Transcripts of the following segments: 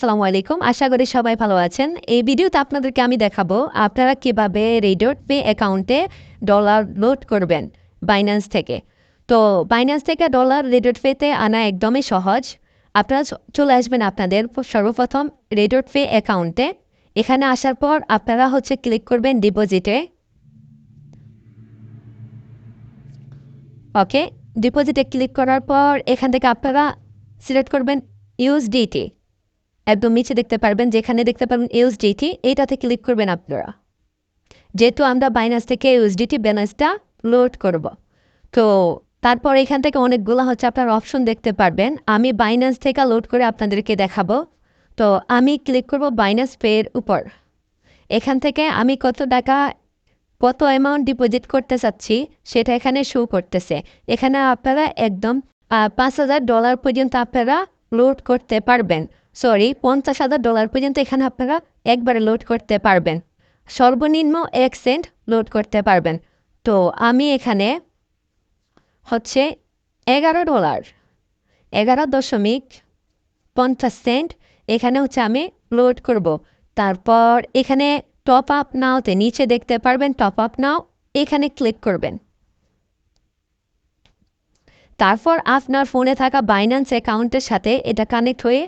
আসসালামু আলাইকুম। আশা করি সবাই ভালো আছেন। এই ভিডিওতে আপনাদেরকে আমি দেখাবো আপনারা কীভাবে রেডিওট পে অ্যাকাউন্টে ডলার লোড করবেন বাইন্যান্স থেকে। তো বাইন্যান্স থেকে ডলার রেডিওট পেতে আনা একদমই সহজ। আপনারা চলে আসবেন আপনাদের সর্বপ্রথম রেডিওট পে অ্যাকাউন্টে। এখানে আসার পর আপনারা হচ্ছে ক্লিক করবেন ডিপোজিটে। ওকে, ডিপোজিটে ক্লিক করার পর এখান থেকে আপনারা সিলেক্ট করবেন ইউএসডিটি। একদম নিচে দেখতে পারবেন, যেখানে দেখতে পারবেন ইউএসডিটি এইটাতে ক্লিক করবেন আপনারা। যেহেতু আমরা বাইনাস থেকে ইউএসডিটি ব্যালেন্সটা লোড করব। তো তারপর এখান থেকে অনেকগুলো হচ্ছে আপনার অপশন দেখতে পারবেন। আমি বাইন্যান্স থেকে লোড করে আপনাদেরকে দেখাবো। তো আমি ক্লিক করব বাইন্যান্স পের উপর। এখান থেকে আমি কত টাকা, কত অ্যামাউন্ট ডিপোজিট করতে চাচ্ছি, সেটা এখানে শো করতেছে। এখানে আপনারা একদম পাঁচ হাজার ডলার পর্যন্ত আপনারা লোড করতে পারবেন। সরি পঞ্চাশ হাজার ডলার পর্যন্ত এখানে আপনারা একবারে লোড করতে পারবেন। সর্বনিম্ন এক সেন্ট লোড করতে পারবেন। তো আমি এখানে হচ্ছে এগারো ডলার এগারো দশমিক পঞ্চাশ সেন্ট এখানে হচ্ছে আমি লোড করব। তারপর এখানে টপ আপ নাওতে নিচে দেখতে পারবেন টপ আপ নাও এখানে ক্লিক করবেন। তারপর আপনার ফোনে থাকা বাইন্যান্স অ্যাকাউন্টের সাথে এটা কানেক্ট হয়ে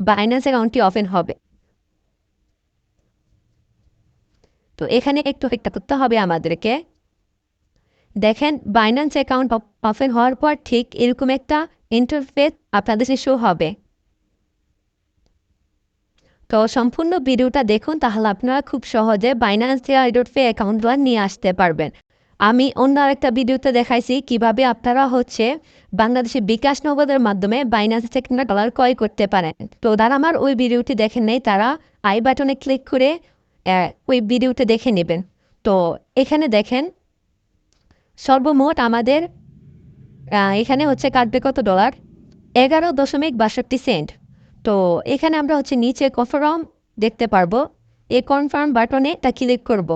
বাইন্যান্স অ্যাকাউন্টটি ওপেন হবে। তো এখানে একটু অপেক্ষা করতে হবে আমাদেরকে। দেখেন বাইন্যান্স অ্যাকাউন্ট ওপেন হওয়ার পর ঠিক এরকম একটা ইন্টারফেস আপনাদের শো হবে। তো সম্পূর্ণ ভিডিওটা দেখুন, তাহলে আপনারা খুব সহজে বাইন্যান্স ডট পে অ্যাকাউন্টগুলো নিয়ে আসতে পারবেন। আমি অন্য আরেকটা ভিডিওতে দেখাইছি কীভাবে আপনারা হচ্ছে বাংলাদেশে বিকাশ নগদের মাধ্যমে বাইন্যান্স থেকে ডলার ক্রয় করতে পারেন। তো যারা আমার ওই ভিডিওটি দেখেন নেই, তারা আই বাটনে ক্লিক করে ওই ভিডিওটি দেখে নেবেন। তো এখানে দেখেন, সর্বমোট আমাদের এখানে হচ্ছে কাটবে কত ডলার এগারো দশমিক বাষট্টি সেন্ট। তো এখানে আমরা হচ্ছে নিচে কনফার্ম দেখতে পারব। এই কনফার্ম বাটনে তা ক্লিক করব।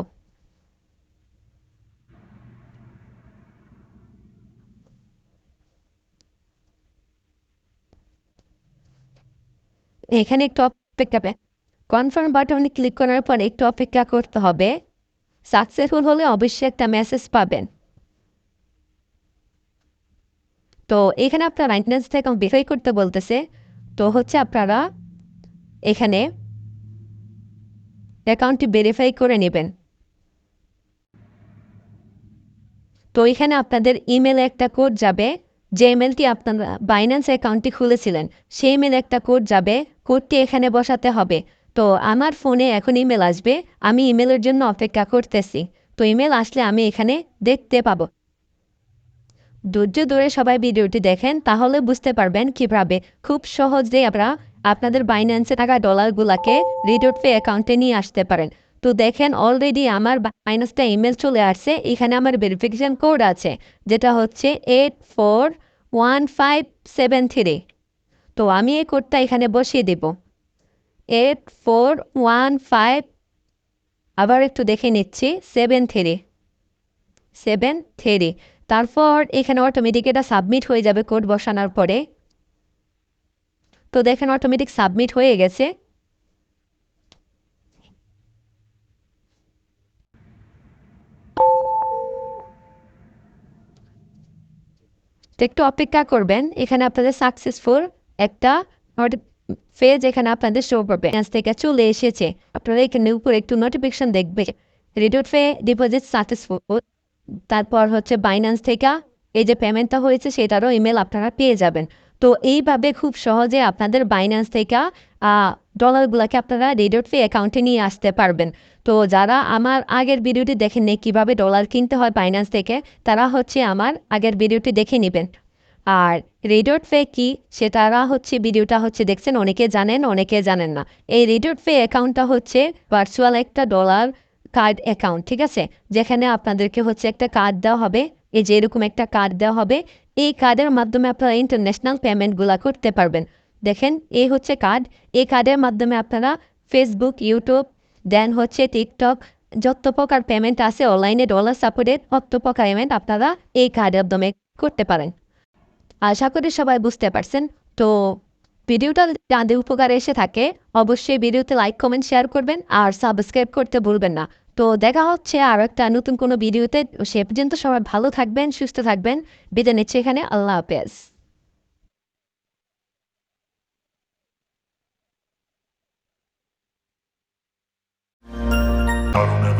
এখানে একটু অপেক্ষা কনফার্ম বাটনে ক্লিক করার পর একটু অপেক্ষা করতে হবে। সাকসেসফুল হলে অবশ্যই একটা মেসেজ পাবেন। তো এখানে আপনার বাইন্যান্স থেকে ভেরিফাই করতে বলতেছে। তো হচ্ছে আপনারা এখানে অ্যাকাউন্টটি ভেরিফাই করে নেবেন। তো এখানে আপনাদের ইমেলে একটা কোড যাবে। যে ইমেলটি আপনারা বাইন্যান্স অ্যাকাউন্টটি খুলেছিলেন। সেই ইমেলে একটা কোড যাবে কোডটি এখানে বসাতে হবে। তো আমার ফোনে এখন ইমেল আসবে, আমি ইমেলের জন্য অপেক্ষা করতেছি। তো ইমেল আসলে আমি এখানে দেখতে পাব। ধৈর্য ধরে সবাই ভিডিওটি দেখেন, তাহলে বুঝতে পারবেন কীভাবে। খুব সহজেই আপনারা আপনাদের বাইন্যান্সে থাকা ডলারগুলোকে রিডোট পে অ্যাকাউন্টে নিয়ে আসতে পারেন। তো দেখেন অলরেডি আমার মাইনাসটা ইমেল চলে আসছে, এখানে আমার ভেরিফিকেশন কোড আছে, যেটা হচ্ছে eight four one five seven three তো আমি এই কোডটা এখানে বসিয়ে দেব। এইট ফোর ওয়ান ফাইভ আবার একটু দেখে নিচ্ছি সেভেন থ্রি সেভেন থ্রি তারপর এখানে অটোমেটিক এটা সাবমিট হয়ে যাবে কোড বসানোর পরে। তো দেখেন অটোমেটিক সাবমিট হয়ে গেছে তো একটু অপেক্ষা করবেন। এখানে আপনাদের সাকসেসফুল একটা ফেজ এখানে আপনাদের শো করবে। থেকে চলে এসেছে। আপনারা এখানে উপরে একটু নোটিফিকেশন দেখবে। রিডোট ফে ডিপোজিট সাকসেসফুল তারপর হচ্ছে বাইন্যান্স থেকে এই যে পেমেন্টটা হয়েছে, সেটারও ইমেল আপনারা পেয়ে যাবেন। তো এইভাবে খুব সহজে আপনাদের বাইন্যান্স থেকে ডলারগুলোকে আপনারা রেডিওট ফে অ্যাকাউন্টে নিয়ে আসতে পারবেন। তো যারা আমার আগের ভিডিওটি দেখেন নেই কীভাবে ডলার কিনতে হয় বাইন্যান্স থেকে, তারা হচ্ছে আমার আগের ভিডিওটি দেখে নেবেন। আর রেডিওট ফে কি সে তারা হচ্ছে ভিডিওটা হচ্ছে দেখছেন, অনেকে জানেন অনেকে জানেন না। এই রেডিওট ফে অ্যাকাউন্টটা হচ্ছে ভার্চুয়াল একটা ডলার কার্ড অ্যাকাউন্ট ঠিক আছে? যেখানে আপনাদেরকে হচ্ছে একটা কার্ড দেওয়া হবে, এই যে এরকম একটা কার্ড দেওয়া হবে, এই কার্ডের মাধ্যমে আপনারা ইন্টারন্যাশনাল পেমেন্টগুলো করতে পারবেন। দেখেন, এই হচ্ছে কার্ড এই কার্ডের মাধ্যমে আপনারা ফেসবুক ইউটিউব দেন হচ্ছে টিকটক যত প্রকার পেমেন্ট আছে অনলাইনে ডলার সাপোর্টেড তত প্রকার পেমেন্ট আপনারা এই কার্ডের মাধ্যমে করতে পারেন। আশা করি সবাই বুঝতে পারছেন। তো ভিডিওটা যাদের উপকারে এসে থাকে, অবশ্যই ভিডিওতে লাইক কমেন্ট শেয়ার করবেন আর সাবস্ক্রাইব করতে ভুলবেন না। তো দেখা হচ্ছে আর একটা নতুন কোনো ভিডিওতে। সে পর্যন্ত সবাই ভালো থাকবেন, সুস্থ থাকবেন। বিদায় নিচ্ছে এখানে। আল্লাহ হাফেজ।